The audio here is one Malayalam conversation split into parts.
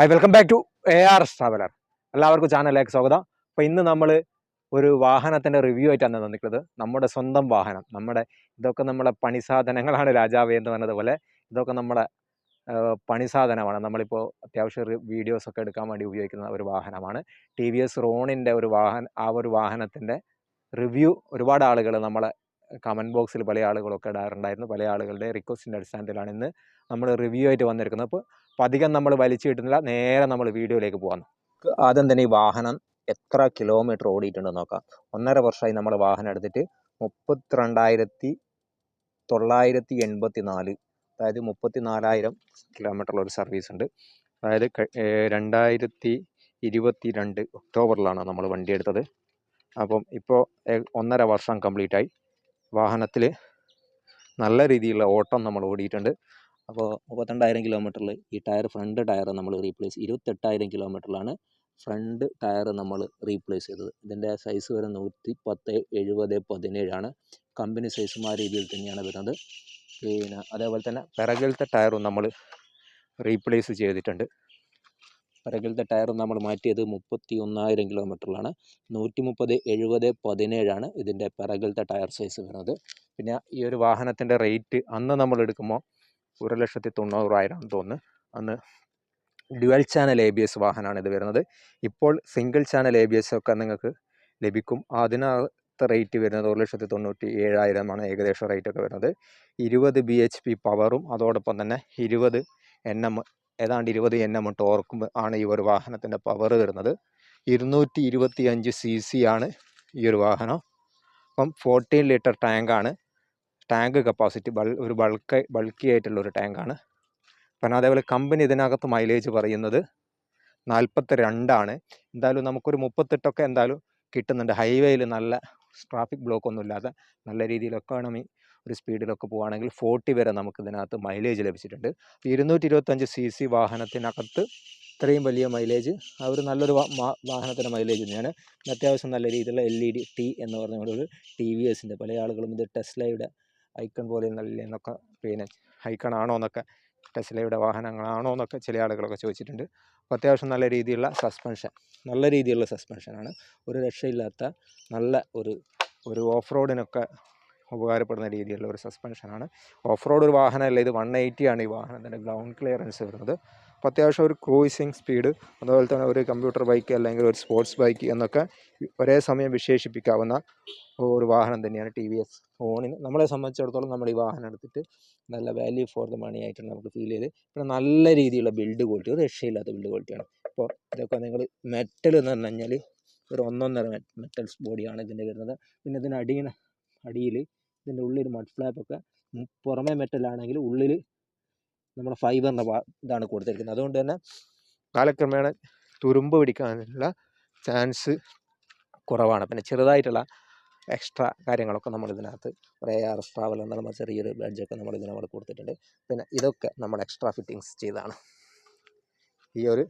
Hi welcome back to A R S traveller എല്ലാവർക്കും ചാനലിലേക്ക് സ്വാഗതം. അപ്പോൾ ഇന്ന് നമ്മൾ ഒരു വാഹനത്തിന്റെ റിവ്യൂ ആയിട്ടാണ് വന്നിട്ടുള്ളത് നമ്മുടെ സ്വന്തം വാഹനം നമ്മുടെ ഇതൊക്കെ നമ്മുടെ പണി സാധനങ്ങളാണ് രാജാവ് എന്ന് പറഞ്ഞതുപോലെ ഇതൊക്കെ നമ്മുടെ പണിസാധനമാണ്. പണി സാധനമാണ് നമ്മളിപ്പോൾ അത്യാവശ്യം വീഡിയോസ് ഒക്കെ എടുക്കാൻ വേണ്ടി ഉപയോഗിക്കുന്ന ഒരു വാഹനമാണ്. ടി വി എസ് റോണിന്റെ ഒരു വാഹന ആ ഒരു വാഹനത്തിന്റെ റിവ്യൂ ഒരുപാട് ആളുകൾ നമ്മളെ കമന്റ് ബോക്സിൽ പല ആളുകളൊക്കെ ഇടാറുണ്ടായിരുന്നു. പല ആളുകളുടെ റിക്വസ്റ്റിന്റെ അടിസ്ഥാനത്തിലാണ് ഇന്ന് നമ്മൾ റിവ്യൂ ആയിട്ട് വന്നിരിക്കുന്നത്. അപ്പോൾ അപ്പോൾ അധികം നമ്മൾ വലിച്ചു കിട്ടുന്നില്ല നേരെ നമ്മൾ വീഡിയോയിലേക്ക് പോകാം ആദ്യം തന്നെ ഈ വാഹനം എത്ര കിലോമീറ്റർ ഓടിയിട്ടുണ്ടെന്ന് നോക്കാം. ഒന്നര വർഷമായി നമ്മൾ വാഹനം എടുത്തിട്ട് മുപ്പത്തിരണ്ടായിരത്തി തൊള്ളായിരത്തി എൺപത്തി നാല് അതായത് മുപ്പത്തി നാലായിരം കിലോമീറ്ററുള്ള ഒരു സർവീസ് ഉണ്ട്. അതായത് രണ്ടായിരത്തി ഇരുപത്തി രണ്ട് ഒക്ടോബറിലാണ് നമ്മൾ വണ്ടി എടുത്തത്. അപ്പം ഇപ്പോൾ ഒന്നര വർഷം കംപ്ലീറ്റായി വാഹനത്തിൽ നല്ല രീതിയിലുള്ള ഓട്ടം നമ്മൾ ഓടിയിട്ടുണ്ട്. അപ്പോൾ മുപ്പത്തിരണ്ടായിരം കിലോമീറ്ററിൽ ഈ ടയർ ഫ്രണ്ട് ടയർ നമ്മൾ റീപ്ലേസ് ഇരുപത്തെട്ടായിരം കിലോമീറ്ററിലാണ് ഫ്രണ്ട് ടയർ നമ്മൾ റീപ്ലേസ് ചെയ്തത്. ഇതിന്റെ സൈസ് വരെ നൂറ്റി പത്ത് എഴുപത് പതിനേഴാണ്. കമ്പനി സൈസും ആ രീതിയിൽ തന്നെയാണ് വരുന്നത്. പിന്നെ അതേപോലെ തന്നെ പിറകിലത്തെ ടയറും നമ്മൾ റീപ്ലേസ് ചെയ്തിട്ടുണ്ട്. പിറകിലത്തെ ടയറും നമ്മൾ മാറ്റിയത് മുപ്പത്തി ഒന്നായിരം കിലോമീറ്ററിലാണ് നൂറ്റി മുപ്പത് എഴുപത് പതിനേഴാണ് ഇതിന്റെ പിറകിലത്തെ ടയർ സൈസ് വരുന്നത്. പിന്നെ ഈ ഒരു വാഹനത്തിന്റെ റേറ്റ് അന്ന് നമ്മൾ എടുക്കുമ്പോൾ ഒരു ലക്ഷത്തി തൊണ്ണൂറായിരം തോന്നുന്നു. അന്ന് dual channel A B S വാഹനമാണ് ഇത് വരുന്നത്. ഇപ്പോൾ single channel A B S ഒക്കെ നിങ്ങൾക്ക് ലഭിക്കും. അതിനകത്ത് റേറ്റ് വരുന്നത് ഒരു ലക്ഷത്തി തൊണ്ണൂറ്റി ഏഴായിരമാണ് ഏകദേശം റേറ്റ് ഒക്കെ വരുന്നത്. ഇരുപത് ബി എച്ച് പി പവറും അതോടൊപ്പം തന്നെ ഇരുപത് എൻ എം ഏതാണ്ട് ഇരുപത് എൻ എം ടോർക്കും ആണ് ഈ ഒരു വാഹനത്തിന്റെ പവർ വരുന്നത്. ഇരുന്നൂറ്റി ഇരുപത്തി അഞ്ച് സി സി ആണ് ഈ ഒരു വാഹനം. അപ്പം ഫോർട്ടീൻ ലിറ്റർ ടാങ്കാണ് ടാങ്ക് കപ്പാസിറ്റി ബൾ ഒരു ബൾക്ക് ബൾക്കി ആയിട്ടുള്ള ഒരു ടാങ്കാണ്. പിന്നെ അതേപോലെ കമ്പനി ഇതിനകത്ത് മൈലേജ് പറയുന്നത് നാൽപ്പത്തി രണ്ടാണ് എന്തായാലും നമുക്കൊരു മുപ്പത്തെട്ടൊക്കെ എന്തായാലും കിട്ടുന്നുണ്ട്. ഹൈവേയിൽ നല്ല ട്രാഫിക് ബ്ലോക്ക് ഒന്നും ഇല്ലാതെ നല്ല രീതിയിലൊക്കെ എക്കോണമി ഒരു സ്പീഡിലൊക്കെ പോവുകയാണെങ്കിൽ ഫോർട്ടി വരെ നമുക്ക് ഇതിനകത്ത് മൈലേജ് ലഭിച്ചിട്ടുണ്ട്. ഇരുന്നൂറ്റി ഇരുപത്തഞ്ച് സി സി വാഹനത്തിനകത്ത് ഇത്രയും വലിയ മൈലേജ് ആ ഒരു നല്ലൊരു വാഹനത്തിന്റെ മൈലേജ് തന്നെയാണ്. അത്യാവശ്യം നല്ല രീതിയിലുള്ള എൽ ഇ ഡി ടി എന്ന് പറഞ്ഞ ഒരു ടി വി എസിന്റെ പല ആളുകളും ഇത് ടെസ്ലയുടെ ഐക്കൺ പോലെ നല്ല എന്നൊക്കെ പിന്നെ ഐക്കൺ ആണോ എന്നൊക്കെ ടെസ്ലയുടെ വാഹനങ്ങളാണോ എന്നൊക്കെ ചില ആളുകളൊക്കെ ചോദിച്ചിട്ടുണ്ട്. അപ്പോൾ അത്യാവശ്യം നല്ല രീതിയിലുള്ള സസ്പെൻഷൻ നല്ല രീതിയിലുള്ള സസ്പെൻഷനാണ്. ഒരു രക്ഷയില്ലാത്ത നല്ല ഒരു ഒരു ഓഫ് റോഡിനൊക്കെ ഉപകാരപ്പെടുന്ന രീതിയിലുള്ള ഒരു സസ്പെൻഷനാണ്. ഓഫ് റോഡ് ഒരു വാഹനമല്ല ഇത് വൺ എയ്റ്റിയാണ് ഈ വാഹനത്തിന്റെ ഗ്രൗണ്ട് ക്ലിയറൻസ് വരുന്നത്. അപ്പോൾ അത്യാവശ്യം ഒരു ക്രൂയിസിങ് സ്പീഡ് അതുപോലെ തന്നെ ഒരു കമ്പ്യൂട്ടർ ബൈക്ക് അല്ലെങ്കിൽ ഒരു സ്പോർട്സ് ബൈക്ക് എന്നൊക്കെ ഒരേ സമയം വിശേഷിപ്പിക്കാവുന്ന ഒരു വാഹനം തന്നെയാണ് ടി വി എസ് ഫോണിന് നമ്മളെ സംബന്ധിച്ചിടത്തോളം നമ്മൾ ഈ വാഹനം എടുത്തിട്ട് നല്ല വാല്യൂ ഫോർ ദ മണി ആയിട്ടാണ് നമുക്ക് ഫീൽ ചെയ്ത്. പിന്നെ നല്ല രീതിയിലുള്ള ബിൽഡ് ക്വാളിറ്റി ഒരു രക്ഷയില്ലാത്ത ബിൽഡ് ക്വാളിറ്റിയാണ് അപ്പോൾ ഇതൊക്കെ നിങ്ങൾ മെറ്റൽ എന്ന് പറഞ്ഞു കഴിഞ്ഞാൽ ഒരു ഒന്നൊന്നര മെറ്റൽസ് ബോഡിയാണ് ഇതിന്റെ വരുന്നത്. പിന്നെ ഇതിന് അടിയിൽ ഇതിന്റെ ഉള്ളിൽ മഡ് ഫ്ലാപ്പൊക്കെ പുറമേ മെറ്റലാണെങ്കിൽ ഉള്ളിൽ നമ്മുടെ ഫൈബറിന്റെ ഇതാണ് കൊടുത്തിരിക്കുന്നത്. അതുകൊണ്ട് തന്നെ കാലക്രമേണ തുരുമ്പ് പിടിക്കാനുള്ള ചാൻസ് കുറവാണ്. പിന്നെ ചെറുതായിട്ടുള്ള എക്സ്ട്രാ കാര്യങ്ങളൊക്കെ നമ്മൾ ഇതിനകത്ത് കുറേ ആർ എസ് ട്രാവൽ എന്നുള്ള ചെറിയൊരു ബഡ്ജൊക്കെ നമ്മൾ ഇതിനകത്ത് കൊടുത്തിട്ടുണ്ട്. പിന്നെ ഇതൊക്കെ നമ്മൾ എക്സ്ട്രാ ഫിറ്റിങ്സ് ചെയ്താണ്. ഈ ഒരു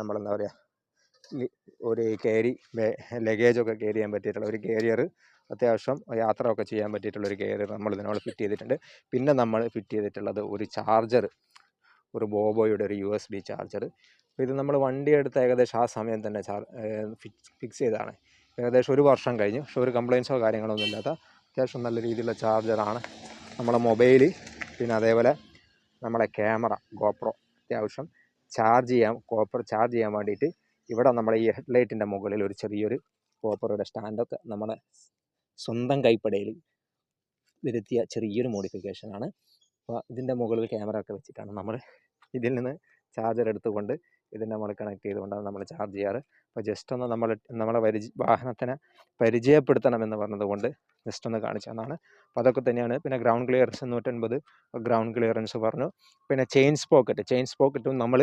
നമ്മളെന്താ പറയുക ഒരു കേരി ലഗേജൊക്കെ കയറി ചെയ്യാൻ പറ്റിയിട്ടുള്ള ഒരു കയറിയർ അത്യാവശ്യം യാത്ര ഒക്കെ ചെയ്യാൻ പറ്റിയിട്ടുള്ള ഒരു കയറിയർ നമ്മൾ ഇതിനോട് ഫിറ്റ് ചെയ്തിട്ടുണ്ട്. പിന്നെ നമ്മൾ ഫിറ്റ് ചെയ്തിട്ടുള്ളത് ഒരു ചാർജർ ഒരു ബോബോയുടെ ഒരു യു എസ് ബി ചാർജർ ഇത് നമ്മൾ വണ്ടി എടുത്ത് ഏകദേശം ആ സമയം തന്നെ ചാർ ഫിക്സ് ചെയ്തതാണ്. ഏകദേശം ഒരു വർഷം കഴിഞ്ഞു. പക്ഷെ ഒരു കംപ്ലയിൻസോ കാര്യങ്ങളൊന്നും ഇല്ലാത്ത അത്യാവശ്യം നല്ല രീതിയിലുള്ള ചാർജറാണ് നമ്മളെ മൊബൈൽ പിന്നെ അതേപോലെ നമ്മളെ ക്യാമറ ഗോപ്രോ അത്യാവശ്യം ചാർജ് ചെയ്യാൻ കോപ്പർ ചാർജ് ചെയ്യാൻ വേണ്ടിയിട്ട് ഇവിടെ നമ്മുടെ ഈ ഹെഡ്ലൈറ്റിന്റെ മുകളിൽ ഒരു ചെറിയൊരു കോപ്പറുടെ സ്റ്റാൻഡൊക്കെ നമ്മുടെ സ്വന്തം കൈപ്പടയിൽ വരുത്തിയ ചെറിയൊരു മോഡിഫിക്കേഷനാണ്. അപ്പോൾ ഇതിന്റെ മുകളിൽ ക്യാമറ ഒക്കെ വെച്ചിട്ടാണ് നമ്മൾ ഇതിൽ നിന്ന് ചാർജർ എടുത്തുകൊണ്ട് ഇതിന്റെ നമ്മൾ കണക്ട് ചെയ്തുകൊണ്ടാണ് നമ്മൾ ചാർജ് ചെയ്യാറ്. അപ്പോൾ ജസ്റ്റ് ഒന്ന് നമ്മൾ നമ്മളെ പരിചയ വാഹനത്തിനെ പരിചയപ്പെടുത്തണമെന്ന് പറഞ്ഞതുകൊണ്ട് ജസ്റ്റ് ഒന്ന് കാണിച്ചു തന്നാണ് അപ്പോൾ അതൊക്കെ തന്നെയാണ്. പിന്നെ ഗ്രൗണ്ട് ക്ലിയറൻസ് നൂറ്റൻപത് ഗ്രൗണ്ട് ക്ലിയറൻസ് പറഞ്ഞു. പിന്നെ ചെയിൻസ് പോക്കറ്റ് ചെയിൻസ് പോക്കറ്റും നമ്മൾ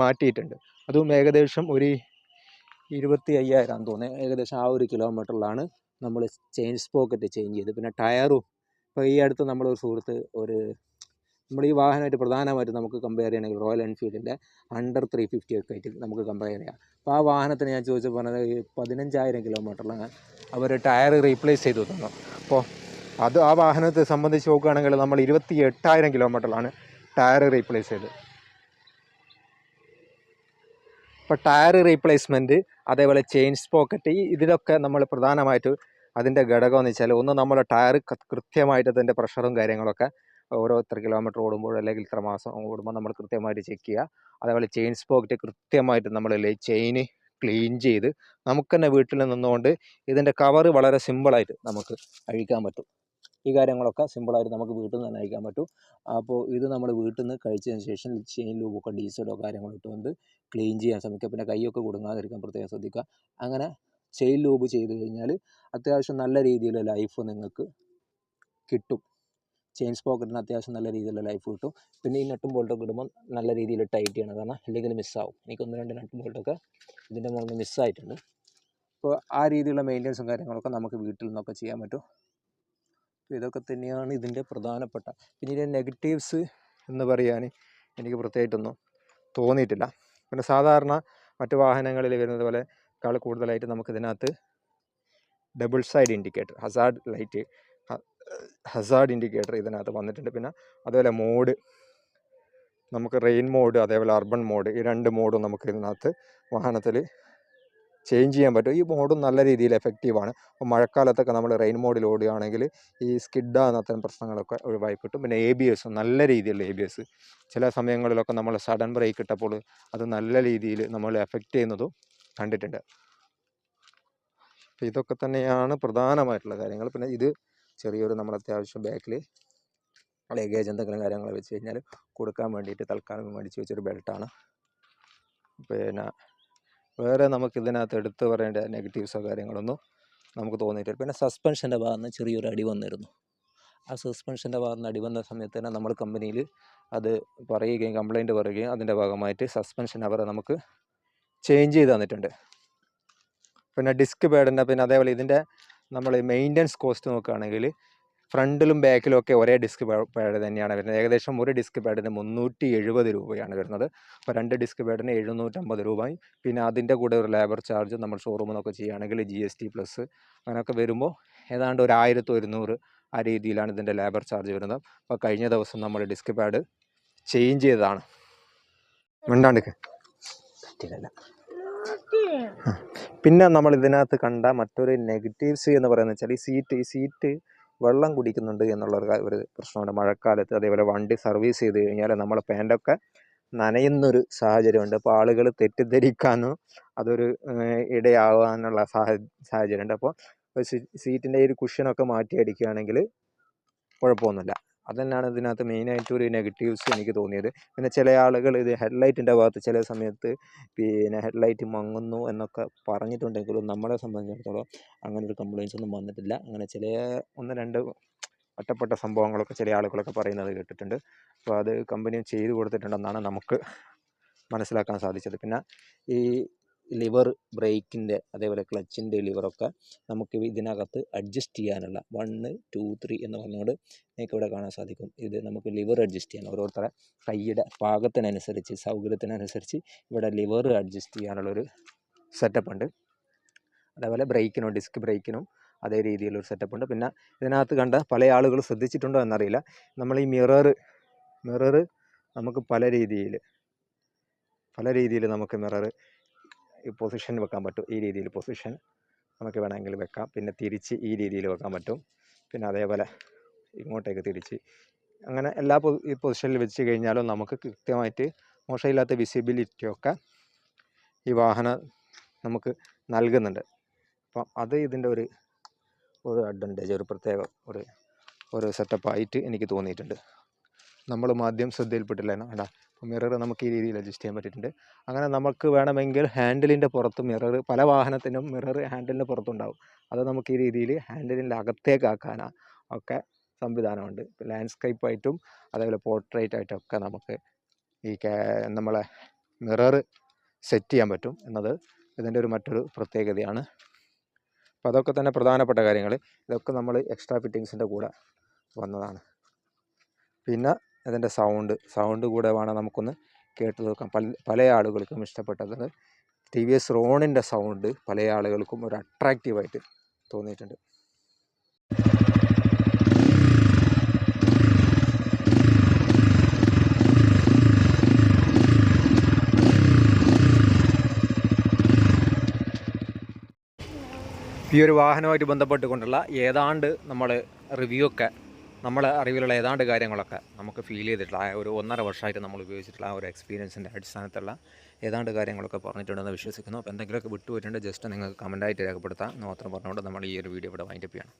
മാറ്റിയിട്ടുണ്ട്. അതും ഏകദേശം ഒരു ഇരുപത്തി അയ്യായിരം തോന്നുന്നത് ഏകദേശം ആ ഒരു കിലോമീറ്ററിലാണ് നമ്മൾ ചെയിൻസ് സ്പോക്കറ്റ് ചേഞ്ച് ചെയ്ത്. പിന്നെ ടയറും ഇപ്പോൾ ഈ അടുത്ത് നമ്മളൊരു സുഹൃത്ത് ഒരു നമ്മൾ ഈ വാഹനമായിട്ട് പ്രധാനമായിട്ട് നമുക്ക് കമ്പയർ ചെയ്യണമെങ്കിൽ റോയൽ എൻഫീൽഡിന്റെ അണ്ടർ ത്രീ ഫിഫ്റ്റി ഒക്കെ ആയിട്ട് നമുക്ക് കമ്പയർ ചെയ്യാം. അപ്പോൾ ആ വാഹനത്തിന് ഞാൻ ചോദിച്ചു പറഞ്ഞത് പതിനഞ്ചായിരം കിലോമീറ്ററിലാണ് അവർ ടയർ റീപ്ലേസ് ചെയ്തു തന്നു അപ്പോൾ അത് ആ വാഹനത്തെ സംബന്ധിച്ച് നോക്കുകയാണെങ്കിൽ നമ്മൾ ഇരുപത്തി എട്ടായിരം കിലോമീറ്ററിലാണ് ടയർ റീപ്ലേസ് ചെയ്തത്. ഇപ്പോൾ ടയർ റീപ്ലേസ്മെന്റ് അതേപോലെ ചെയിൻ സ്പോക്കറ്റ് ഈ ഇതിലൊക്കെ നമ്മൾ പ്രധാനമായിട്ട് അതിന്റെ ഘടകം എന്ന് വെച്ചാൽ ഒന്ന് നമ്മൾ ടയർ കൃത്യമായിട്ട് അതിന്റെ പ്രഷറും കാര്യങ്ങളൊക്കെ ഓരോ ഇത്ര കിലോമീറ്റർ ഓടുമ്പോൾ അല്ലെങ്കിൽ ഇത്ര മാസം ഓടുമ്പോൾ നമ്മൾ കൃത്യമായിട്ട് ചെക്ക് ചെയ്യുക. അതേപോലെ ചെയിൻ സ്പോക്കറ്റ് കൃത്യമായിട്ട് നമ്മൾ ചെയിൻ ക്ലീൻ ചെയ്ത് നമുക്ക് തന്നെ വീട്ടിൽ നിന്നുകൊണ്ട് ഇതിന്റെ കവർ വളരെ സിമ്പിളായിട്ട് നമുക്ക് അഴിക്കാൻ പറ്റും. ഈ കാര്യങ്ങളൊക്കെ സിമ്പിളായിട്ട് നമുക്ക് വീട്ടിൽ നിന്ന് തന്നെ അയക്കാൻ പറ്റും. അപ്പോൾ ഇത് നമ്മൾ വീട്ടിൽ നിന്ന് കഴിച്ചതിന് ശേഷം ചെയിൻ ലൂബൊക്കെ ഡീസലോ കാര്യങ്ങളോ ഇട്ടുകൊണ്ട് ക്ലീൻ ചെയ്യാൻ ശ്രമിക്കുക. പിന്നെ കൈയൊക്കെ കൊടുങ്ങാതിരിക്കാൻ പ്രത്യേകം ശ്രദ്ധിക്കുക. അങ്ങനെ ചെയിൻ ലൂബ് ചെയ്ത് കഴിഞ്ഞാൽ അത്യാവശ്യം നല്ല രീതിയിലുള്ള ലൈഫ് നിങ്ങൾക്ക് കിട്ടും. ചെയിൻ സ്പോക്കറ്റിന് അത്യാവശ്യം നല്ല രീതിയിലുള്ള ലൈഫ് കിട്ടും. പിന്നെ ഈ നട്ടും ബോൾട്ടൊക്കെ ഇടുമ്പോൾ നല്ല രീതിയിൽ ടൈറ്റ് ചെയ്യണം. കാരണം ഇല്ലെങ്കിൽ മിസ്സാവും എനിക്ക് ഒന്ന് രണ്ട് നട്ടും ബോൾട്ടൊക്കെ ഇതിന്റെ മുകളിൽ നിന്ന് മിസ്സായിട്ടുണ്ട് അപ്പോൾ ആ രീതിയിലുള്ള മെയിന്റെനൻസും കാര്യങ്ങളൊക്കെ നമുക്ക് വീട്ടിൽ നിന്നൊക്കെ ചെയ്യാൻ പറ്റും. ഇതൊക്കെ തന്നെയാണ് ഇതിന്റെ പ്രധാനപ്പെട്ട. പിന്നെ ഇതിന്റെ നെഗറ്റീവ്സ് എന്ന് പറയാൻ എനിക്ക് പ്രത്യേകിച്ചൊന്നും തോന്നിയിട്ടില്ല. പിന്നെ സാധാരണ മറ്റു വാഹനങ്ങളിൽ വരുന്നത് പോലെ കാൾ കൂടുതലായിട്ട് നമുക്ക് ഇതിനകത്ത് double side indicator hazard light hazard indicator ഇതിനകത്ത് വന്നിട്ടുണ്ട്. പിന്നെ അതുപോലെ മോഡ് നമുക്ക് റെയിൻ മോഡ് അതേപോലെ അർബൺ മോഡ് ഈ രണ്ട് മോഡും നമുക്ക് ഇതിനകത്ത് വാഹനത്തിൽ ചേഞ്ച് ചെയ്യാൻ പറ്റും. ഈ മോഡും നല്ല രീതിയിൽ എഫക്റ്റീവാണ് അപ്പോൾ മഴക്കാലത്തൊക്കെ നമ്മൾ റെയിൻ മോഡിൽ ഓടുകയാണെങ്കിൽ ഈ സ്കിഡാകുന്ന അത്തരം പ്രശ്നങ്ങളൊക്കെ ഒഴിവായി കിട്ടും. പിന്നെ എ ബി എസ് നല്ല രീതിയിലുള്ള എ ബി എസ് ചില സമയങ്ങളിലൊക്കെ നമ്മൾ സഡൻ ബ്രേക്ക് ഇട്ടപ്പോൾ അത് നല്ല രീതിയിൽ നമ്മൾ എഫക്റ്റ് ചെയ്യുന്നതും കണ്ടിട്ടുണ്ട്. അപ്പോൾ ഇതൊക്കെ തന്നെയാണ് പ്രധാനമായിട്ടുള്ള കാര്യങ്ങൾ. പിന്നെ ഇത് ചെറിയൊരു നമ്മൾ അത്യാവശ്യം ബാക്കിൽ ലഗേജ് എന്തെങ്കിലും കാര്യങ്ങൾ വെച്ച് കഴിഞ്ഞാൽ കൊടുക്കാൻ വേണ്ടിയിട്ട് തൽക്കാലം മേടിച്ച് വെച്ചൊരു ബെൽറ്റാണ് പിന്നെ വേറെ നമുക്ക് ഇതിനകത്ത് എടുത്തു പറയേണ്ട നെഗറ്റീവ്സോ കാര്യങ്ങളൊന്നും നമുക്ക് തോന്നിയിട്ടില്ല. പിന്നെ സസ്പെൻഷന്റെ ഭാഗത്ത് നിന്ന് ചെറിയൊരു അടി വന്നിരുന്നു. ആ സസ്പെൻഷന്റെ ഭാഗത്ത് നിന്ന് അടി വന്ന സമയത്ത് തന്നെ നമ്മൾ കമ്പനിയിൽ അത് പറയുകയും കംപ്ലൈന്റ് പറയുകയും അതിന്റെ ഭാഗമായിട്ട് സസ്പെൻഷൻ അവരെ നമുക്ക് ചേഞ്ച് ചെയ്ത് തന്നിട്ടുണ്ട്. പിന്നെ ഡിസ്ക് പാഡിന്റെ പിന്നെ അതേപോലെ ഇതിന്റെ നമ്മൾ മെയിന്റനൻസ് കോസ്റ്റ് നോക്കുകയാണെങ്കിൽ ഫ്രണ്ടിലും ബാക്കിലും ഒക്കെ ഒരേ ഡിസ്ക് പാഡ് തന്നെയാണ് വരുന്നത്. ഏകദേശം ഒരു ഡിസ്ക് പാഡിന് മുന്നൂറ്റി എഴുപത് രൂപയാണ് വരുന്നത്. അപ്പോൾ രണ്ട് ഡിസ്ക് പാഡിന് എഴുന്നൂറ്റമ്പത് രൂപയും. പിന്നെ അതിന്റെ കൂടെ ഒരു ലേബർ ചാർജ് നമ്മൾ ഷോറൂമിൽ നിന്നൊക്കെ ചെയ്യുകയാണെങ്കിൽ ജി എസ് ടി പ്ലസ് അങ്ങനെയൊക്കെ വരുമ്പോൾ ഏതാണ്ട് ഒരു ആയിരത്തി ഒരുന്നൂറ് ആ രീതിയിലാണ് ഇതിന്റെ ലേബർ ചാർജ് വരുന്നത്. അപ്പോൾ കഴിഞ്ഞ ദിവസം നമ്മൾ ഡിസ്ക് പാഡ് ചേഞ്ച് ചെയ്തതാണ്. മിണ്ടാണ്ടിക്ക്. പറ്റില്ല. പിന്നെ നമ്മൾ ഇതിനകത്ത് കണ്ട മറ്റൊരു നെഗറ്റീവ്സ് എന്ന് പറയുന്നത് വെച്ചാൽ ഈ സീറ്റ് ഈ സീറ്റ് വെള്ളം കുടിക്കുന്നുണ്ട് എന്നുള്ള ഒരു പ്രശ്നമുണ്ട്. മഴക്കാലത്ത് അതേപോലെ വണ്ടി സർവീസ് ചെയ്ത് കഴിഞ്ഞാൽ നമ്മളെ പാന്റൊക്കെ നനയുന്നൊരു സാഹചര്യമുണ്ട്. അപ്പോൾ ആളുകൾ തെറ്റിദ്ധരിക്കാനോ അതൊരു ഇടയാവാനുള്ള സാഹ സാഹചര്യമുണ്ട്. അപ്പോൾ സീറ്റിന്റെ ഒരു കുഷ്യനൊക്കെ മാറ്റി അടിക്കുകയാണെങ്കിൽ കുഴപ്പമൊന്നുമില്ല. അതന്നെയാണ് ഇതിനകത്ത് മെയിനായിട്ട് ഒരു നെഗറ്റീവ്സ് എനിക്ക് തോന്നിയത്. പിന്നെ ചില ആളുകൾ ഇത് ഹെഡ്ലൈറ്റിന്റെ ഭാഗത്ത് ചില സമയത്ത് പിന്നെ ഹെഡ്ലൈറ്റ് മങ്ങുന്നു എന്നൊക്കെ പറഞ്ഞിട്ടുണ്ടെങ്കിലും നമ്മളെ സംബന്ധിച്ചിടത്തോളം അങ്ങനെ ഒരു കംപ്ലയിൻസ് ഒന്നും വന്നിട്ടില്ല. അങ്ങനെ ചില ഒന്ന് രണ്ട് ഒറ്റപ്പെട്ട സംഭവങ്ങളൊക്കെ ചില ആളുകളൊക്കെ പറയുന്നത് കേട്ടിട്ടുണ്ട്. അപ്പോൾ അത് കമ്പനി ചെയ്തു കൊടുത്തിട്ടുണ്ടെന്നാണ് നമുക്ക് മനസ്സിലാക്കാൻ സാധിച്ചത്. പിന്നെ ഈ ലിവർ ബ്രേക്കിന്റെ അതേപോലെ ക്ലച്ചിന്റെ ലിവറൊക്കെ നമുക്ക് ഇതിനകത്ത് അഡ്ജസ്റ്റ് ചെയ്യാനുള്ള വണ്ണ് ടു ത്രീ എന്ന് പറഞ്ഞുകൊണ്ട് നിങ്ങൾക്ക് ഇവിടെ കാണാൻ സാധിക്കും. ഇത് നമുക്ക് ലിവർ അഡ്ജസ്റ്റ് ചെയ്യാൻ ഓരോരുത്തരുടെ കൈയുടെ പാകത്തിനനുസരിച്ച് സൗകര്യത്തിനനുസരിച്ച് ഇവിടെ ലിവർ അഡ്ജസ്റ്റ് ചെയ്യാനുള്ളൊരു സെറ്റപ്പ് ഉണ്ട് അതേപോലെ ബ്രേക്കിനും ഡിസ്ക് ബ്രേക്കിനും അതേ രീതിയിലൊരു സെറ്റപ്പ് ഉണ്ട് പിന്നെ ഇതിനകത്ത് കണ്ട പല ആളുകൾ ശ്രദ്ധിച്ചിട്ടുണ്ടോ എന്നറിയില്ല. നമ്മൾ ഈ മിറർ മിറർ നമുക്ക് പല രീതിയിൽ പല രീതിയിൽ നമുക്ക് മിറർ പൊസിഷൻ വെക്കാൻ പറ്റും. ഈ രീതിയിൽ പൊസിഷൻ നമുക്ക് വേണമെങ്കിൽ വെക്കാം. പിന്നെ തിരിച്ച് ഈ രീതിയിൽ വെക്കാൻ പറ്റും. പിന്നെ അതേപോലെ ഇങ്ങോട്ടേക്ക് തിരിച്ച്. അങ്ങനെ എല്ലാ പൊസിഷനിൽ വെച്ച് കഴിഞ്ഞാലും നമുക്ക് കൃത്യമായിട്ട് മോശമില്ലാത്ത വിസിബിലിറ്റിയൊക്കെ ഈ വാഹനം നമുക്ക് നൽകുന്നുണ്ട്. അപ്പം അത് ഇതിന്റെ ഒരു ഒരു അഡ്വാന്റേജ് ഒരു പ്രത്യേക ഒരു ഒരു സെറ്റപ്പായിട്ട് എനിക്ക് തോന്നിയിട്ടുണ്ട്. നമ്മൾ ആദ്യം ശ്രദ്ധയിൽപ്പെട്ടില്ല വേണ്ട മിറർ നമുക്ക് ഈ രീതിയിൽ അഡ്ജസ്റ്റ് ചെയ്യാൻ പറ്റിയിട്ടുണ്ട്. അങ്ങനെ നമുക്ക് വേണമെങ്കിൽ ഹാൻഡിലിന്റെ പുറത്ത് മിറർ പല വാഹനത്തിനും മിറർ ഹാൻഡിലിന്റെ പുറത്തുണ്ടാവും. അത് നമുക്ക് ഈ രീതിയിൽ ഹാൻഡിലിന്റെ അകത്തേക്കാക്കാനാ ഒക്കെ സംവിധാനമുണ്ട്. ലാൻഡ്സ്കേപ്പായിട്ടും അതേപോലെ പോർട്രേറ്റ് ആയിട്ടൊക്കെ നമുക്ക് ഈ നമ്മളെ മിറർ സെറ്റ് ചെയ്യാൻ പറ്റും എന്നത് ഇതിന്റെ ഒരു മറ്റൊരു പ്രത്യേകതയാണ്. അപ്പോൾ അതൊക്കെ തന്നെ പ്രധാനപ്പെട്ട കാര്യങ്ങൾ ഇതൊക്കെ നമ്മൾ എക്സ്ട്രാ ഫിറ്റിങ്സിന്റെ കൂടെ വന്നതാണ്. പിന്നെ അതിന്റെ സൗണ്ട് സൗണ്ട് കൂടെ വേണം നമുക്കൊന്ന് കേട്ട് നോക്കാം. പല പല ആളുകൾക്കും ഇഷ്ടപ്പെട്ടത് ടി വി എസ് റോണിന്റെ സൗണ്ട് പല ആളുകൾക്കും ഒരു അട്രാക്റ്റീവായിട്ട് തോന്നിയിട്ടുണ്ട്. ഈ ഒരു വാഹനമായിട്ട് ബന്ധപ്പെട്ടുകൊണ്ടുള്ള ഏതാണ്ട് നമ്മൾ റിവ്യൂ ഒക്കെ നമ്മളെ അറിവിലുള്ള ഏതാണ്ട് കാര്യങ്ങളൊക്കെ നമുക്ക് ഫീൽ ചെയ്തിട്ടുള്ള ആ ഒരു ഒന്നര വർഷമായിട്ട് നമ്മൾ ഉപയോഗിച്ചിട്ടുള്ള ആ ഒരു എക്സ്പീരിയൻസിന്റെ അടിസ്ഥാനത്തിലുള്ള ഏതാണ്ട് കാര്യങ്ങളൊക്കെ പറഞ്ഞിട്ടുണ്ടെന്ന് വിശ്വസിക്കുന്നു. അപ്പോൾ എന്തെങ്കിലുമൊക്കെ വിട്ടുപോയിട്ടുണ്ട് ജസ്റ്റ് നിങ്ങൾക്ക് കമന്റായിട്ട് രേഖപ്പെടുത്താം. എന്ന് മാത്രം പറഞ്ഞുകൊണ്ട് നമ്മൾ ഈ ഒരു വീഡിയോ ഇവിടെ വൈൻഡപ്പ് ചെയ്യണം.